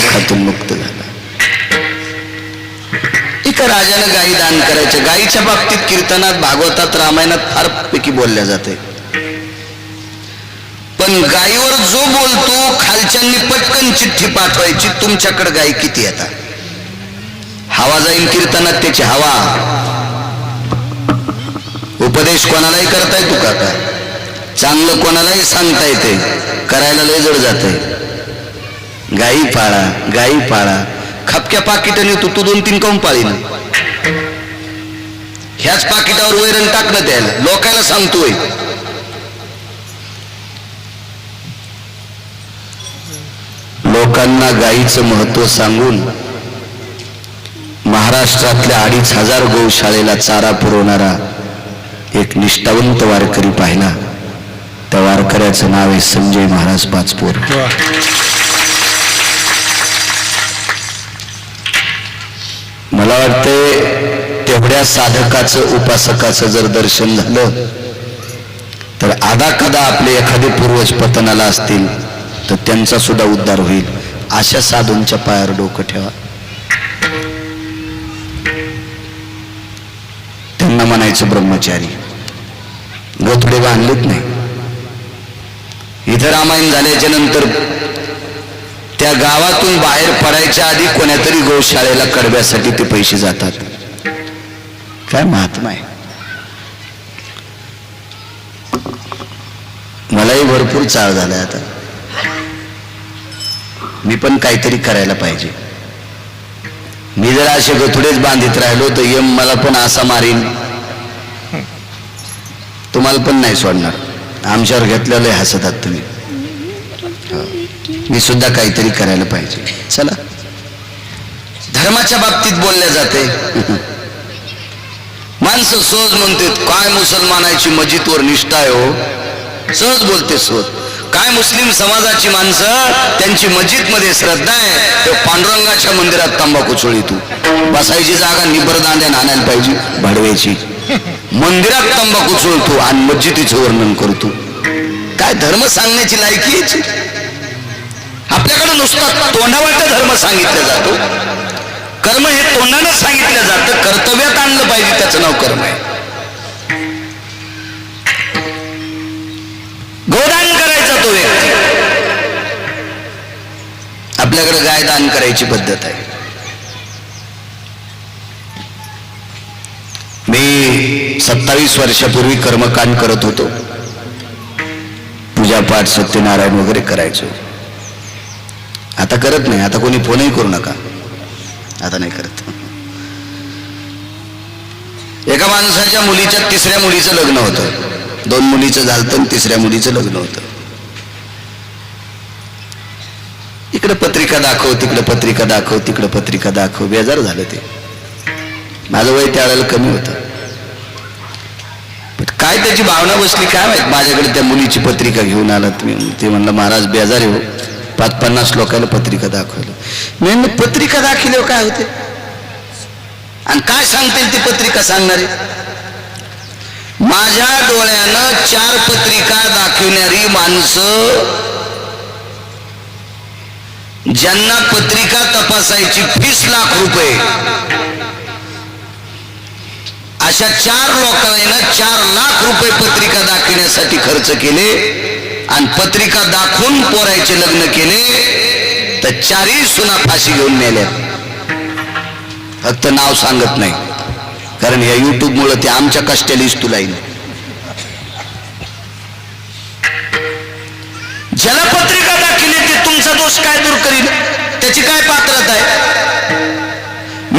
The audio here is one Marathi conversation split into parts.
दुःखातून मुक्त झाला. एका राजानं गायी दान करायच्या गायीच्या बाबतीत कीर्तनात भागवतात रामायणात फार पैकी बोलल्या जाते. पण गायीवर जो बोलतो खालच्यांनी पटकन चिठ्ठी पाठवायची तुमच्याकडे गायी किती येतात हवा जाईल कीर्तनात त्याची हवा. उपदेश कोणालाही करता येतो का चांगलं कोणालाही सांगता येते. करायला लय जड जाते. गाई पाळा गाई पाळा. खपक्या पाकिटाने तू तू दोन तीन काऊन पाळी ना ह्याच पाकिटावर वैरण टाकणं द्यायला लोकायला सांगतोय. लोकांना गायीचं महत्त्व सांगून महाराष्ट्रातल्या अडीच हजार गौशाळेला चारा पुरवणारा एक निष्ठावंत वारकरी पाहिला. त्या वारकऱ्याचं नाव आहे संजय महाराज पाचपूर. मला वाटते तेवढ्या साधकाचं उपासकाचं जर दर्शन झालं तर आधा कदा आपले एखादे पूर्वज पतनाला असतील तर त्यांचा सुद्धा उद्धार होईल. अशा साधूंच्या पायावर डोकं ठेवा. त्यांना म्हणायचं ब्रह्मचारी गोतडे बांधलेत नाही. इथं रामायण झाल्याच्यानंतर त्या गावातून बाहेर पडायच्या आधी कोणातरी गोशाळेला कडव्यासाठी ते पैसे जातात. काय महात्मा आहे? मलाही भरपूर चाळ झालाय आता. मी पण काहीतरी करायला पाहिजे. मी जर असे गथुडेच बांधित राहिलो तर यम मला पण असा मारीन. तुम्हाला पण नाही सोडणार. आमच्यावर घेतलेलं हसतात तुम्ही. मी सुद्धा काहीतरी करायला पाहिजे. चला. धर्माच्या बाबतीत बोलल्या जाते. माणसं सहज म्हणतात काय मुसलमानाची मजिदवर निष्ठा आहे हो? सहज बोलते सहज काय मुस्लिम समाजाची माणसं त्यांची मस्जिदमध्ये श्रद्धा आहे? तो पांडुरंगाच्या मंदिरात तंबाखू चोळी तू. बसायची जागा निबरदांड्या आणायला पाहिजे भाडव्याची. मंदिरात तंबाखू चोळतो आणि मस्जिदीचं वर्णन करतो. काय धर्म सांगण्याची लायकी याची? आपल्याकडे नुसता तोंडावाटा धर्म सांगितला जातो. कर्म हे तोंडानं सांगितलं जातं. कर्तव्यात आणलं पाहिजे त्याचं नाव कर्म आहे. गोदान करायचा तो व्यक्ती. आपल्याकडे गाय दान करायची पद्धत आहे. मी सत्तावीस वर्षापूर्वी कर्मकांड करत होतो. पूजापाठ सत्यनारायण वगैरे करायचो. आता करत नाही आता कोणी फोनही करू नका. आता नाही करत. एका माणसाच्या मुलीच्या तिसऱ्या मुलीचं लग्न होतं. दोन मुलीचं झालं आणि तिसऱ्या मुलीचं लग्न होतं. इकडं पत्रिका दाखव तिकडं पत्रिका दाखव तिकडं पत्रिका दाखव. बेजार झालं ते. माझं वय त्यावेळेला कमी होतं. पण काय त्याची भावना बसली काय माहीत? माझ्याकडे त्या मुलीची पत्रिका घेऊन आला तुम्ही ते म्हणलं महाराज बेजार आहे हो. पाच पन्नास लोकांना पत्रिका दाखवलं. मेन पत्रिका दाखवल्यावर काय होते? आणि काय सांगतील ती पत्रिका सांगणारे? माझ्या डोळ्यानं चार पत्रिका दाखवणारी माणसं ज्यांना पत्रिका तपासायची फीस लाख रुपये. अशा चार लोकांना चार लाख रुपये पत्रिका दाखवण्यासाठी खर्च केले. आणि पत्रिका दाखवून पोरायचे लग्न केले तर चारही सुना फाशी घेऊन मेल्या फक्त नाव सांगत नाही. कारण या युट्यूब मुळे ते आमच्या कष्टालीच तुला येईल ज्याला पत्रिका दाखवली ते तुमचा दोष काय दूर करील त्याची काय पात्रता आहे?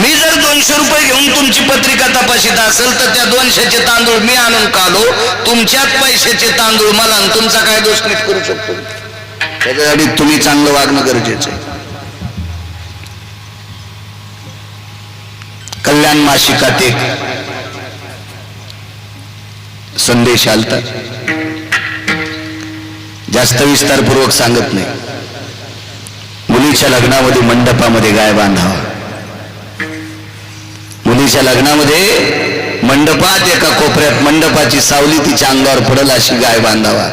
मी जर दोनशे रुपये घेऊन तुमची पत्रिका तपासित असेल तर त्या दोनशेचे तांदूळ मी आणून कालो तुमच्याच पैशाचे तांदूळ मला आणि तुमचा काय दोष नीट करू शकतो? त्याच्यासाठी तुम्ही चांगलं वागणं गरजेचं आहे. कल्याण मासिकात एक संदेश आलता. जास्त विस्तारपूर्वक सांगत नाही. मुलीच्या लग्नामध्ये मंडपामध्ये गाय बांधावा मुलीच्या लग्नामध्ये मंडपात एका कोपऱ्यात मंडपाची सावली तिच्या अंगावर पडल अशी गाय बांधावा.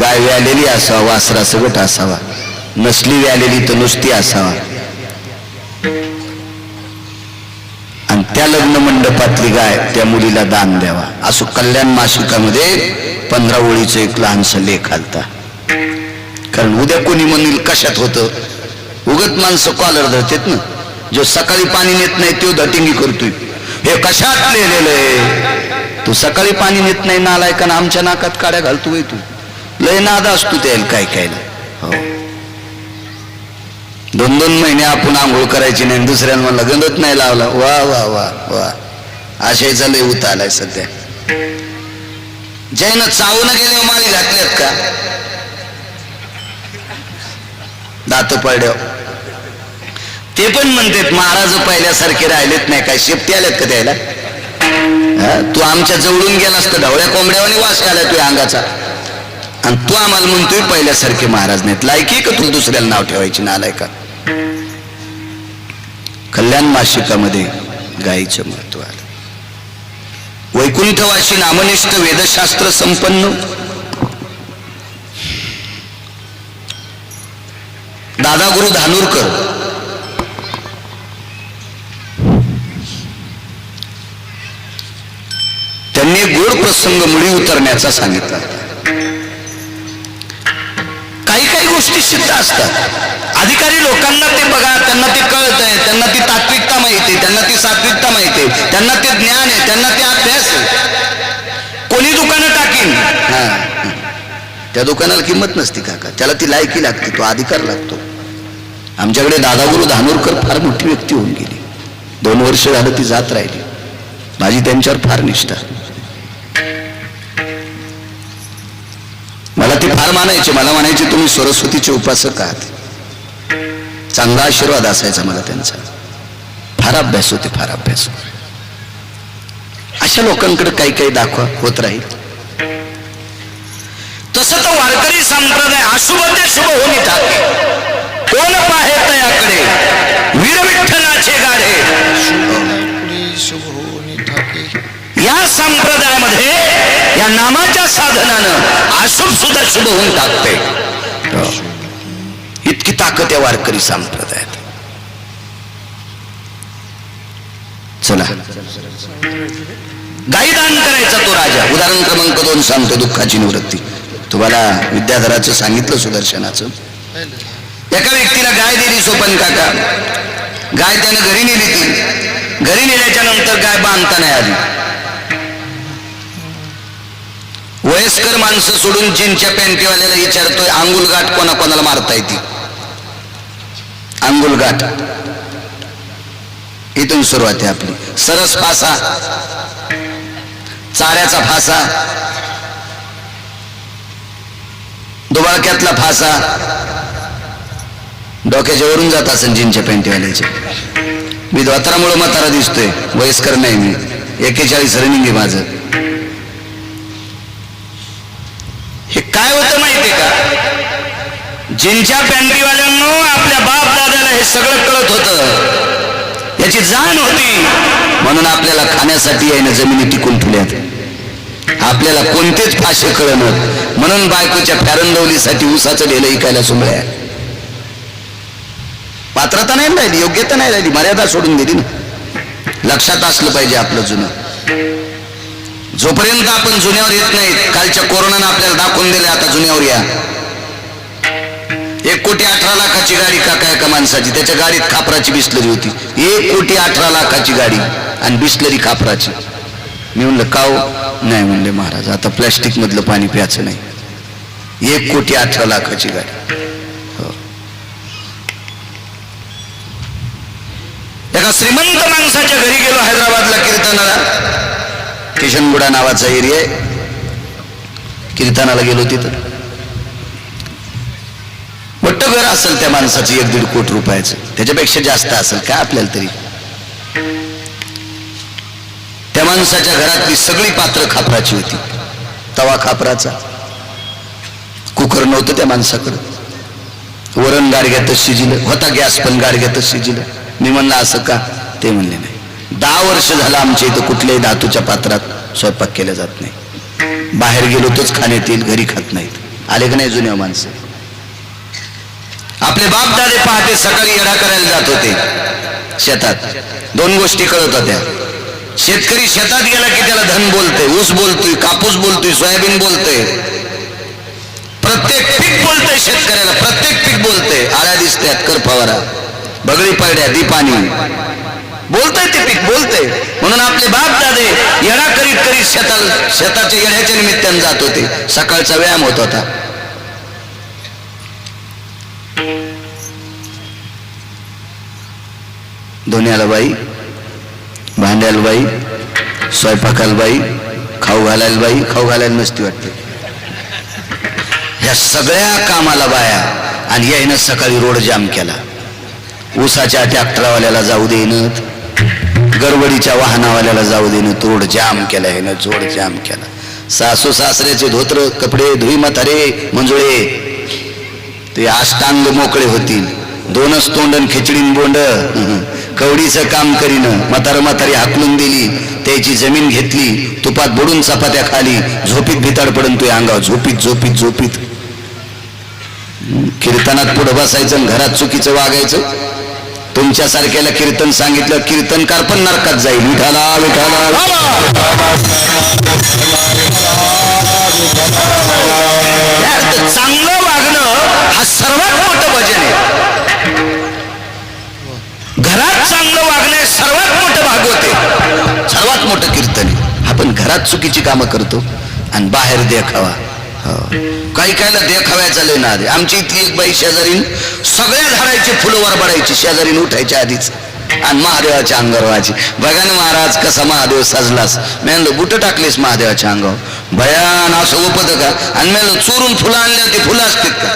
गाय व्यालेली असावा वासरा सगट असावा. नसली आलेली तर नुसती असावा. आणि त्या लग्न मंडपातली गाय त्या मुलीला दान द्यावा. असं कल्याण मासिकामध्ये पंधरा ओळीचं एक लहानसं लेख आलता. कारण उद्या कोणी म्हणील कशात होतं? उगत माणसं कॉलर धरतेत ना? जो सकाळी पाणी नेत नाही तो धटिंगी करतोय. हे कशात लिहिलेलं आहे? तू सकाळी पाणी नेत नाही नालाय का आमच्या नाकात काड्या घालतोय तू. लय नाद असतो त्याला काय काय हो. दोन दोन महिने आपण आंघोळ करायची नाही दुसऱ्याला म्हणलं गंधत नाही लावला. वा वा वा वा. आशयचा लय उत आलाय सध्या. जैन चावून गेले माळी घातल्यात का? दात पडल्या ते पण म्हणतात महाराज पहिल्यासारखे राहिलेत नाही काय शेपटी आल्यात का त्याला? तू आमच्या जवळून गेलास तर ढवळ्या कोंबड्यावानी वास आला तुझ्या अंगाचा. आणि तू आम्हाला म्हणतोय पहिल्यासारखे महाराज नाहीत. लायकी का तू दुसऱ्याला नाव ठेवायची? नालाय का कल्याण मासिकामध्ये गायीचं महत्त्व आलं. वैकुंठवाशी नामनिष्ठ वेदशास्त्र संपन्न. दादा गुरु धानूरकर त्यांनी गोड प्रसंग मुळी उतरण्याचा सांगितला. काही काही गोष्टी सिद्ध असतात. अधिकारी लोकांना ते बघा त्यांना ते कळत आहे त्यांना ती तात्विकता माहिती त्यांना ती सात्विकता माहिती आहे त्यांना ते ज्ञान आहे त्यांना ते अभ्यास आहे. कोणी दुकानं टाकीन? हा. त्या दुकानाला किंमत नसती काका. त्याला ती लायकी लागते तो अधिकार लागतो. आमच्याकडे दादागुरु धानोरकर फार मोठी व्यक्ती होऊन गेली. दोन वर्ष झालं ती जात राहिली. माझी त्यांच्यावर फार निष्ठा. ते फार मानायचे मला म्हणायचे तुम्ही सरस्वतीचे उपासक आहात. चांगला आशीर्वाद असायचा मला त्यांचा. फार अभ्यास होते फार अभ्यास अशा लोकांकडे काही काही दाखवा होत राहील. तसं तर वारकरी संप्रदाय अशुभ ते शुभ टाके कोण पाहे तयाकडे? वीर विठ्ठलाचे होऊन या संप्रदायामध्ये या नामाच्या साधनानं अशुभ सुद्धा शुभ होऊन टाकते. इतकी ताकद या वारकरी संप्रदायात. चला. गाईदान करायचा तो राजा. उदाहरण क्रमांक दोन सांगतो दुःखाची निवृत्ती. तुम्हाला विद्याधराचं सांगितलं सुदर्शनाचं. एका व्यक्तीला गाय दिली सोपन काका. गाय त्यानं घरी नेली ती. घरी नेल्याच्या नंतर गाय बांधता नाही आली. वयस्कर माणसं सोडून जीनच्या पॅन्टीवाल्याला विचारतोय आंगुल गाठ कोणा कोणाला मारता येते आंगुल गाठ इथून सुरुवात आहे आपली. सरस फासा. चाऱ्याचा फासा. दुबाळक्यातला फासा. डोक्याच्या वरून जात असेल जीनच्या पॅन्टीवाल्याचे. मी धोत्रामुळे म्हातारा दिसतोय. वयस्कर नाही मी. एकेचाळीस रनिंग आहे माझं हे काय होतं माहितीये का जिनच्या पॅन्टीवाल्यांनो आपल्या बाप दादाला हे सगळं कळत होतं. याची जाण होती. म्हणून आपल्याला खाण्यासाठी यायनं जमिनी टिकून ठेवल्यात. आपल्याला कोणतेच फाशे कळणं म्हणून बायकोच्या फॅरंदवलीसाठी उसाचं ढेलं ऐकायला सुमळ्या पात्रता नाही राहिली योग्यता नाही राहिली मर्यादा सोडून दिली ना. लक्षात असलं पाहिजे आपलं जुनं. जोपर्यंत आपण जुन्यावर येत नाहीत कालच्या कोरोनानं आपल्याला दाखवून दिले आता जुन्यावर या. एक कोटी अठरा लाखाची गाडी का काय का माणसाची? त्याच्या गाडीत खापराची बिस्लरी होती. एक कोटी अठरा लाखाची गाडी आणि बिस्लरी खापराची. मी म्हणलं काव हो? नाही म्हणले महाराज आता प्लॅस्टिक मधलं पाणी प्यायचं नाही. एक कोटी अठरा लाखाची गाडी. हो. एका श्रीमंत माणसाच्या घरी गेलो हैदराबादला कीर्तनाला. किशनगुडा नावाचा एरिया आहे. कीर्तनाला गेलो तिथं. मोठं घर असेल त्या माणसाचं एक दीड कोटी रुपयाचं. त्याच्यापेक्षा जास्त असेल काय आपल्याला तरी? त्या माणसाच्या घरातली सगळी पात्र खापराची होती. तवा खापराचा. कुकर नव्हतं त्या माणसाकडं. वरण गाडग्यातच शिजिलं. होता गॅस पण गाडग्यातच शिजिलं. मी म्हणलं असं का? ते म्हणले नाही. दहा वर्ष झालं आमच्या इथं कुठल्याही धातूच्या पात्रात स्वयंपाक केला जात नाही. बाहेर गेलो तोच खाण्यात येईल घरी खात नाहीत. आले का नाही जुन्या माणसं? आपले बाप दादे पहाटे सकाळी येडा करायला जात होते. शेतात. दोन गोष्टी कळत होत्या. शेतकरी शेतात गेला की त्याला धन बोलते ऊस बोलतोय कापूस बोलतोय सोयाबीन बोलतोय. प्रत्येक पीक बोलतोय शेतकऱ्याला प्रत्येक पीक बोलतोय. आळ्या दिसत्यात कर फवारा बगळी पडल्या दीपानी. पाणी ते पीक बोलतय. म्हणून आपले बाप दादे येडा करीत करीत शेताला शेताच्या येण्याच्या निमित्तानं जात होते. सकाळचा व्यायाम होत होता. धुण्याला बाई भांड्याला बाई स्वयंपाकाला बाई खाऊ घालायला बाई खाऊ घालायला नसती वाटते. ह्या सगळ्या कामाला बाया आणि यायनं सकाळी रोड जाम केला. ऊसाच्या ट्रॅक्टरवाल्याला जाऊ देईन गडबडीच्या वाहनावाल्याला जाऊ देईन रोड जाम केला यानं जोड जाम केला. सासू सासऱ्याचे धोत्र कपडे धुई म्हातारे मंजुळे ते अष्टांग मोकळे होतील. दोनच तोंडन खिचडीन बोंड. कवडीचं काम करीन म्हातार म्हातारी हाकलून दिली त्याची जमीन घेतली तुपात बुडून चपात्या खाली झोपीत भिताड पडून तुझ्या अंगावर झोपीत झोपीत झोपीत. कीर्तनात पुढं बसायचं घरात चुकीचं वागायचं? तुमच्यासारख्याला कीर्तन सांगितलं कीर्तनकार पण नरकात जाईल. विठाला विठाला चांगलं वागणं हा सर्वात मोठं भजन. सर्वात मोठं कीर्तन आहे. आपण घरात चुकीची कामं करतो आणि बाहेर देखावा हो. काही काहीला देखाव्याचा लय ना आमची इथली एक बाई शेजारीन सगळ्या झाडाची फुलं वरबडायची. शेजारीन उठायच्या आधीच. आणि महादेवाच्या अंगावर व्हायची बघा ना महाराज कसा महादेव सजलास. मी म्हणलं बुट टाकलीस महादेवाच्या अंगावर. भयान असं उपत का आणि म्हणलं चोरून फुलं आणल्या ते फुलं असतील का?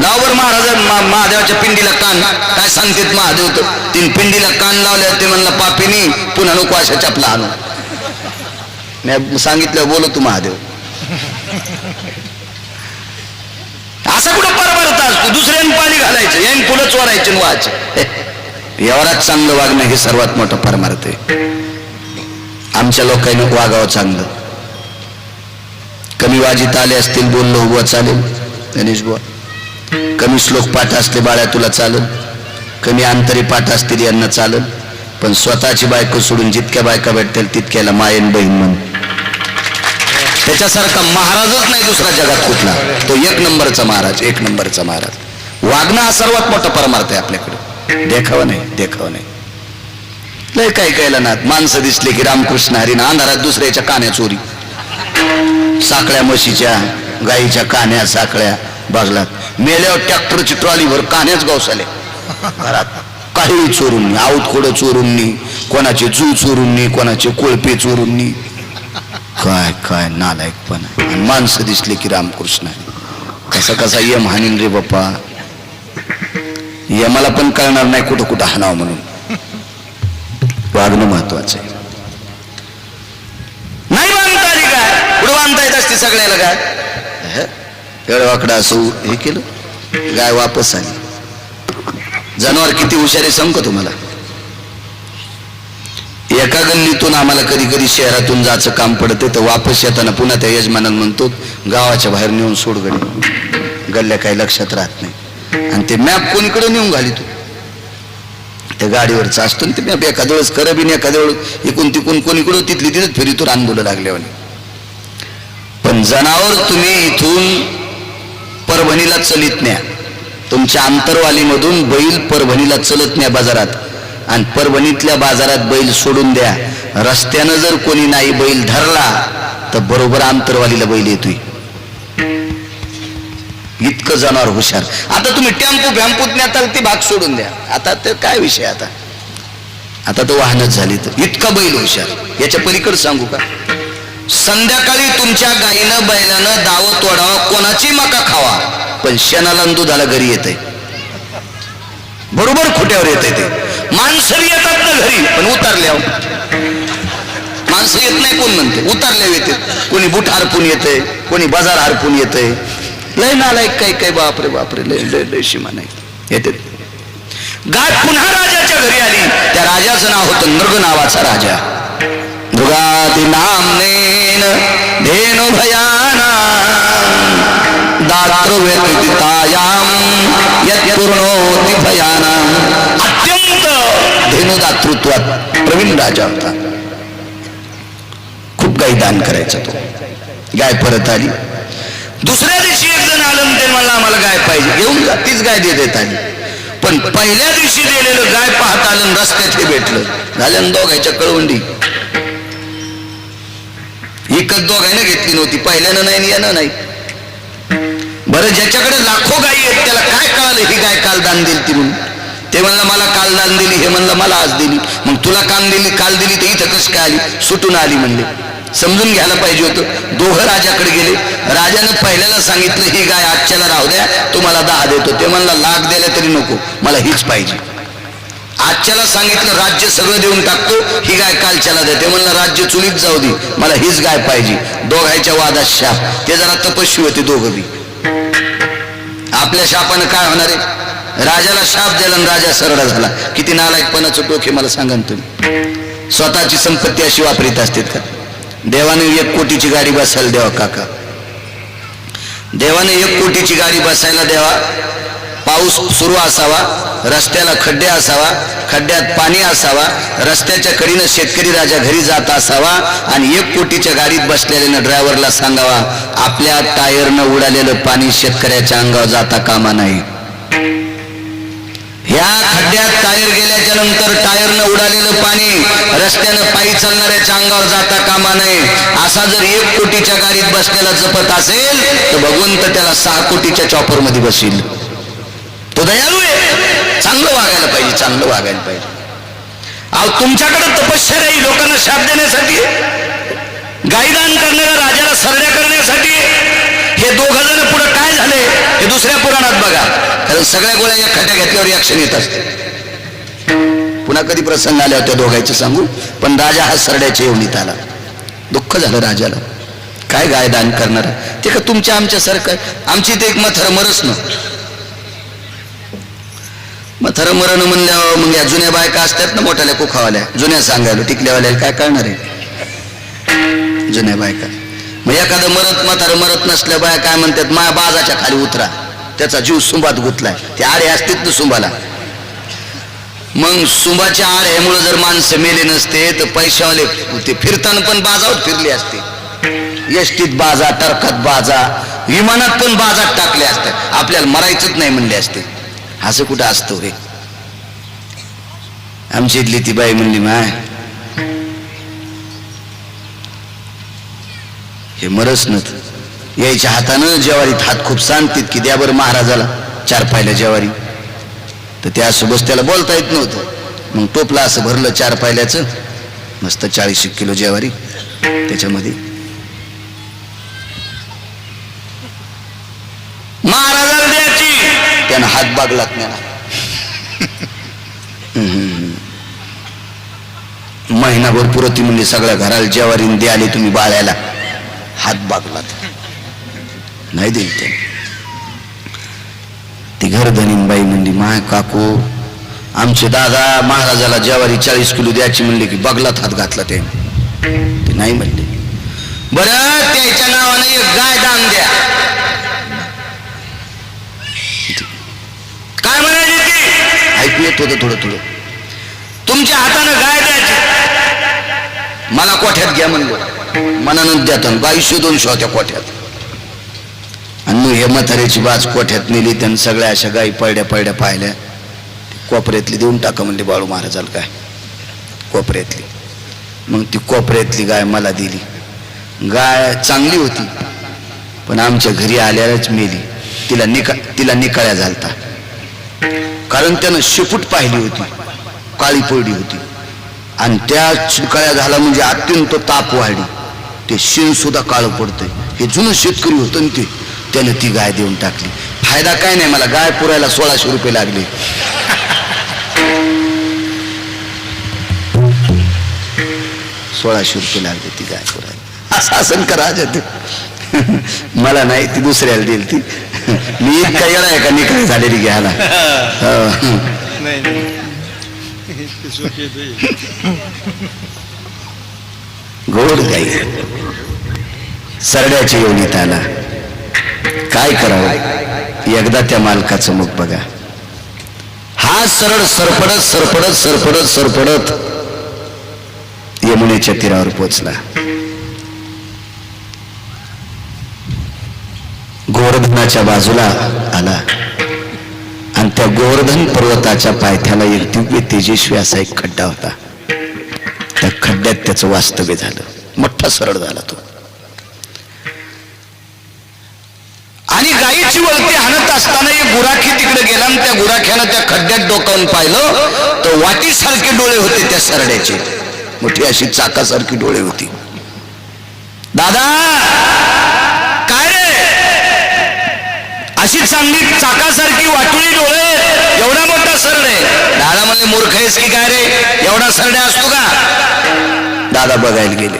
लावर महाराज मा- महादेवाच्या पिंडीला कान. काय सांगतेत महादेव तर? तीन पिंडीला कान लावल्या ते म्हणलं पापीनी पुन्हा नको अशा चपला आणू. मी सांगितलं बोलो तू महादेव. असं कुठं परवडत असतो दुसऱ्यानं पाणी घालायचं यान फुलं चोरायचे आणि व्हायचे एवढाच चांगलं वागणं हे सर्वात मोठं परमार्थ आहे. आमच्या लोकांनी वागावं चांगलं. कमी वाजित आले असतील बोललो उभं चालेल. गणेश बुवा. कमी श्लोक पाठ असले बाळ्या तुला चालल. कमी अंतरी पाठ असतील यांना चालल. पण स्वतःची बायको सोडून जितक्या बायका भेटतील तितक्याला मायन बहीण म्हण. त्याच्यासारखा महाराजच नाही दुसरा जगात कुठला. तो एक नंबरचा महाराज एक नंबरचा महाराज. वागणं हा सर्वात मोठा परमार्थ आहे आपल्याकडे. देखावा नाही देखावा नाही. लय काय कायला ना माणसं दिसले की रामकृष्ण हरीन अंधारात दुसऱ्याच्या कान्या चोरी. साकळ्या म्हशीच्या गाईच्या कान्या साकळ्या बाजलात मेल्यावर ट्रॅक्टरची ट्रॉलीवर कान्याच गवसाले. घरात काही चोरून नी आऊत चोरून नी कोणाचे जू चोरून नी कोणाचे कोळपे चोरून नी काय काय नालायकपण पण माणसं दिसले की रामकृष्ण आहे. कसा कसा यम हानीन रे बाप्पा. यमाला पण कळणार नाही कुठं कुठं हाणावं म्हणून. वागणं महत्वाचं आहे. नाही बांधता आली काय? पुढे बांधता येत असते सगळ्याला काय? वाकडा असो हे केलं. गाय वापस आली. जनावर किती हुशार आहे सांगतो तुम्हाला? एका गल्लीतून आम्हाला कधी कधी शहरातून जायचं काम पडते तर वापस येताना पुन्हा त्या यजमानाला म्हणतो गावाच्या बाहेर नेऊन सोड गडी गल्ल्या काही लक्षात राहत नाही. आणि ते मॅप कोणीकडे नेऊन घाली तू? त्या गाडीवरचा असतो ना ते मॅप एखाद्या वेळेस खरं बी नाही एखाद्या वेळेस इकून तिकून कोणीकडं तिथली तिथेच फिरी आंदोलन लागल्यावर पण जनावर तुम्ही इथून परभणीला चलित न्या. तुमच्या आंतरवालीमधून बैल परभणीला चलत न्या बाजारात. आणि परभणीतल्या बाजारात बैल सोडून द्या. रस्त्यानं जर कोणी नाही बैल धरला तर बरोबर आंतरवालीला बैल येतोय. इतकं जनावर हुशार. आता तुम्ही टॅम्पू फॅम्पूत नेताल ती भाग सोडून द्या. आता तर काय विषय आता? आता तर वाहनच झाली तर. इतका बैल हुशार. याच्या पलीकडे सांगू का? संध्याकाळी तुमच्या गायीनं बैलानं दावत तोडावं कोणाची मका खावा? पण शेणाला दुधाला घरी येते बरोबर खोट्यावर येते ते. माणसं येतात ना घरी पण उतरल्या. माणसं येत नाही कोण म्हणते? उतरल्या येते. कोणी बुट हरपून येते कोणी बाजार हरपून येते लय नालायक काय काय बापरे बापरे लय लय लय शिमा नाही. येते. गाय पुन्हा राजाच्या घरी आली. त्या राजाचं नाव होतं नृग नावाचा राजा. मृगाती नामनेन धेनु भयाना दात्र व्यतीतायाम यत भयाना। अत्यंत धेनुदातृत्वात प्रवीण राजा होता। खूप गाई दान करायचा तो। गाय परत आली। दुसऱ्या दिवशी एक जण आलं ते मला आम्हाला गाय पाहिजे. घेऊन जा तीच गाय दे देत आली. पण पहिल्या दिवशी दिलेलं गाय पाहत आलं रस्त्यात हे भेटलं. झालं दोघायच्या कळवंडी. एकच दोघांना घेतली नव्हती. पहिल्यानं नाही आणि यानं नाही. बरं ज्याच्याकडे लाखो गायी आहेत त्याला काय कळालं ही गाय काल दान दिली ती म्हणून? ते म्हणलं मला काल दान दिली हे म्हणलं मला आज दिली. मग तुला काल दिली काल दिली ते इथं कसं काय आली? सुटून आली म्हणले. समजून घ्यायला पाहिजे होतं. दोघं राजाकडे गेले. राजानं पहिल्याला सांगितलं ही गाय आजच्याला राहू द्या तुम्हाला दहा देतो. ते म्हणला लाख द्यायला तरी नको. मला हीच पाहिजे. आजच्याला सांगितलं राज्य सगळं देऊन टाकतो ही गाय कालच्याला देते. म्हणलं राज्य चुलीत जाऊ दे मला हीच गाय पाहिजे. दोघायच्या वादात शाप. ते जरा तपस्वी होते दोघं बी. आपल्या शापानं काय होणार आहे? राजाला शाप दिला आणि राजा सरळ झाला. किती नालायकपणाचं डोके मला सांगा तुम्ही. स्वतःची संपत्ती अशी वापरीत असतात का? देवाने एक कोटीची गाडी बसायला द्यावा काका. देवाने एक कोटीची गाडी बसायला द्यावा. पाऊस सुरू असावा रस्त्याला खड्डे असावा खड्ड्यात पाणी असावा रस्त्याच्या कडीनं शेतकरी राजा घरी जात असावा आणि एक कोटीच्या गाडीत बसलेल्या ड्रायव्हरला सांगावा आपल्या टायरनं उडालेलं पाणी शेतकऱ्याच्या अंगावर जाता कामा नाही. ह्या खड्ड्यात टायर गेल्याच्यानंतर टायरनं उडालेलं पाणी रस्त्यानं पायी चालणाऱ्याच्या अंगावर जाता कामा नये असा जर एक कोटीच्या गाडीत बसलेला जपत असेल तर भगवंत त्याला सहा कोटीच्या चॉपरमध्ये दयालू आहे. चांगलं वागायला पाहिजे चांगलं वागायला पाहिजे. अहो तुमच्याकडे तपश्चर्या आहे लोकांना शाप देण्यासाठी गायदान करणाऱ्या राजाला सरण्या करण्यासाठी हे दोघ जण पुढे काय झाले हे दुसऱ्या पुराणात बघा. कारण सगळ्या गोळ्या या खड्ड्या घेतल्यावर रिॲक्शन येत असते. पुन्हा कधी प्रसंग आले होते दोघांचे सांगू? पण राजा हा सरड्याच्या येऊनीत आला. दुःख झालं राजाला. काय गायदान करणार? ते का तुमच्या आमच्या सरकार आमची ते एक मथर मरस ना मथर मरण म्हणल्यावर मग या जुन्या बायका असतात ना मोठ्याल्या कुखावाल्या? जुन्या सांगायला टिकल्यावाल्या काय करणार आहे? जुन्या बायका. मग एखादं मरत म्हातार मरत नसल्या बाया काय म्हणतात माया बाजाच्या खाली उतरा. त्याचा जीव सुंबात गुतलाय. ते आडे असतात ना सुंबाला. मग सुंबाच्या आड्यामुळे जर माणसं मेले नसते तर पैशावाले ते फिरताना पण बाजावर फिरले असते. एसटीत बाजा टरकात बाजा विमानात पण बाजात टाकले असतात आपल्याला मरायचंच नाही म्हणले असते. असं कुठं असतो रे आमची इथली ती बाई म्हणली माय हे मरच नत. यायच्या हातानं जेवारीत हात खूप सांगतात की द्या बरं महाराजाला चार पायल्या जेवारी. तर त्या सोबत त्याला बोलता येत नव्हतं. मग टोपला असं भरलं चार पायल्याचं मस्त चाळीस एक किलो जेवारी त्याच्यामध्ये महाराजाला द्यायची त्यानं हात बागलात ज्ञाना महिनाभर पुरती म्हणजे सगळ्या घराला जेवारीन द्याले तुम्ही बाळ्याला. हात बागला नाही देईल ते ती घर धनीनबाई म्हणली माय काकू आमचे दादा महाराजाला जेवारी चाळीस किलो द्यायची म्हणले की बगलात हात घातला ते ते नाही म्हणले. बरं त्याच्या नावाने एक गाय दान द्या काय म्हणाली ती ऐकू येत होतं थोडं थोडं. तुमच्या हातानं गाय द्यायची. मला कोठ्यात घ्या म्हणलं. मनानं द्या गाई शोधून शोध्या कोठ्यात. आणि हे म्हाताऱ्याची बाज कोठ्यात नेली त्यानं सगळ्या अशा गाई पळड्या पळड्या पाहिल्या. कोपऱ्यातली देऊन टाका म्हणली बाळू महाराजाला काय? कोपऱ्यातली. मग ती कोपऱ्यातली गाय मला दिली. गाय चांगली होती पण आमच्या घरी आल्यालाच मेली. तिला निका तिला निकाळ्या झालता. कारण त्यानं शेपूट पाहिली होती काळी पडली होती. आणि त्या चिकाळ्या झाला म्हणजे अत्यंत ताप वाढली. ते शेण सुद्धा काळं पडतंय. हे जुनं शेतकरी होतं ना ते त्यानं ती गाय देऊन टाकली. फायदा काय नाही मला गाय पुरायला सोळाशे रुपये लागले. सोळाशे रुपये लागले ती गाय पुरायला. असं असं का राजा. ते मला नाही ती दुसऱ्याला देईल ती. मी इतका येणार आहे का निकाल झालेली घ्यायला? हो. गोड गाई. सरड्याच्या योनीत आला. काय करावं? एकदा त्या मालकाचं मुख बघा. हा सरळ सरपडत सरपडत सरपडत सरपडत यमुनेच्या तीरावर पोचला. गोवर्धनाच्या बाजूला आला. आणि त्या गोवर्धन पर्वताच्या पायथ्याला एक दिव्य तेजस्वी असा एक खड्डा होता. त्या खड्ड्यात त्याचं वास्तव्य झालं. मोठा सरळ झाला तो. आणि गायीची वळती हाणत असताना एक गुराखी तिकडे गेला आणि त्या गुराख्यानं त्या खड्ड्यात डोकावून पाहिलं. तर वाटीसारखे डोळे होते त्या सरड्याचे. मोठी अशी चाकासारखी डोळे होती. दादा! अशी चांगली चाकासारखी वाटुळी डोळे. एवढा मोठा सरडे दादा म्हणले मूर्ख आहेस की काय रे? एवढा सरडे असतो का? दादा बघायला गेले.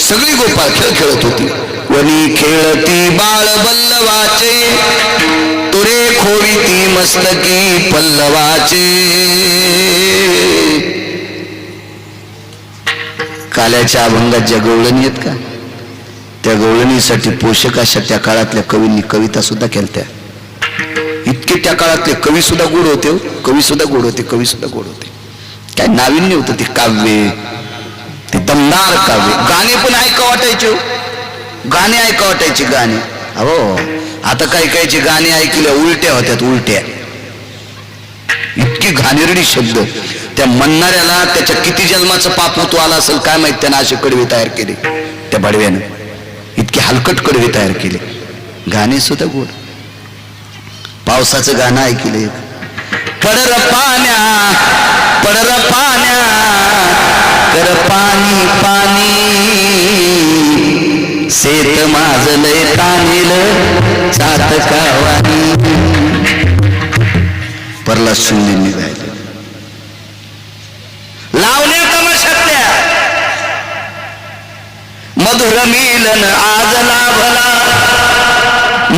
सगळी गोपाळ खेळ खेळत होती. वनी खेळती बाळ बल्लवाचे. तुरे खोविती मस्तकी पल्लवाचे. काल्याच्या अभंगात ज्या आहेत का? त्या गवळणीसाठी पोषक अशा त्या काळातल्या कवींनी कविता सुद्धा केल्या इतके त्या काळातले हो. कवी सुद्धा गोड होते कवी सुद्धा गोड होते कवी सुद्धा गोड होते. काय नाविन्य होतं ते काव्य ते दमदार काव्य. गाणे पण ऐका वाटायचे हो. गाणे ऐका वाटायचे गाणे. अहो आता काही काहीचे गाणे ऐकल्या उलट्या होत्यात उलट्या. इतकी घाणेरडी शब्द. त्या म्हणणाऱ्याला त्याच्या किती जन्माचं पाप होतो आला असेल काय माहीत त्यानं असे कडवे तयार केले. त्या भडव्यानं इतके हलकट कडवे तयार केले. गाणे सुद्धा गोड. पावसाचं गाणं ऐकले पडर पाण्या पडर पाण्या कर पाणी पाणी. शेत माझलय तानेल चातकावानी परला शून्य निघायला लावल्या तमाशातल्या मधुर मिलन आज लाभला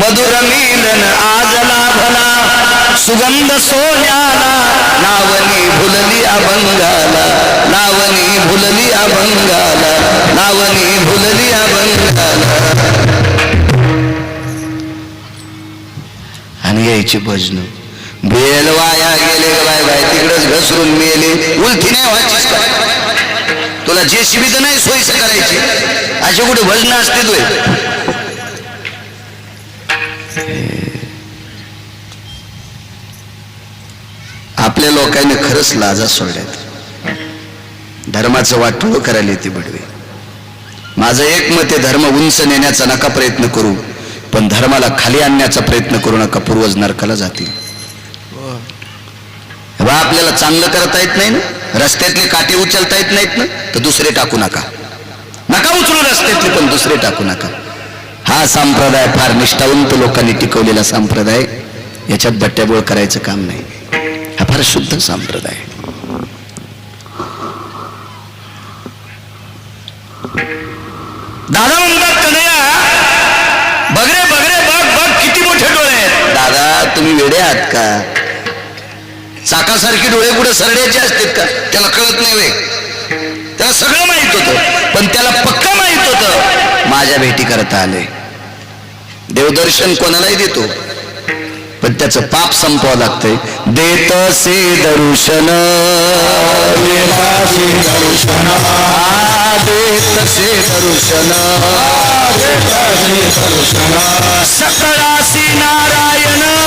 मधुर मिलन आज लाभला सुगंध सोन्याला नावनी भुलली अभंगाला. नावनी भुलली अभंगाला नावनी भुलली अभंगाला. आणि यायची भजन. बेल वाया गेले बाय बाय तिकडच घसरून मेले. उलथी नाही व्हायचीच काय? तुला जे तर नाही सोयीस करायची. असे कुठे भजन असते तुय आपल्या लोकांनी खरंच लाजा सोडल्यात. धर्माचं वाटोळ करायला येते बडवे. माझं एक मत आहे धर्म उंच नेण्याचा नका प्रयत्न करू पण धर्माला खाली आणण्याचा प्रयत्न करू नका पूर्वज नरकाला जातील. आपल्याला चांगलं करता येत नाही ना? रस्त्यातले काटे उचलता येत नाहीत ना तर दुसरे टाकू नका. नका उचलू रस्त्यातले पण दुसरे टाकू नका. हा संप्रदाय फार निष्ठावंत लोकांनी टिकवलेला संप्रदाय याच्यात बट्ट्याबोळ करायचं काम नाही. हा फार शुद्ध संप्रदाय. दादा म्हणतात कन्हैया बघ बघरे बघ बघ बघ किती मोठे डोळे आहेत. दादा तुम्ही वेडे आहात का? चाकासारखी डोळे कुठे सरड्याचे असतात का? त्याला कळत नाही वे. त्याला सगळं माहीत होतं. पण त्याला पक्का माहीत होतं. माझ्या भेटी करता आले. देवदर्शन कोणालाही देतो. पण त्याचं पाप संपवावं लागतंय. देत से दर्शन. देत से दर्शन. सकळासी नारायण.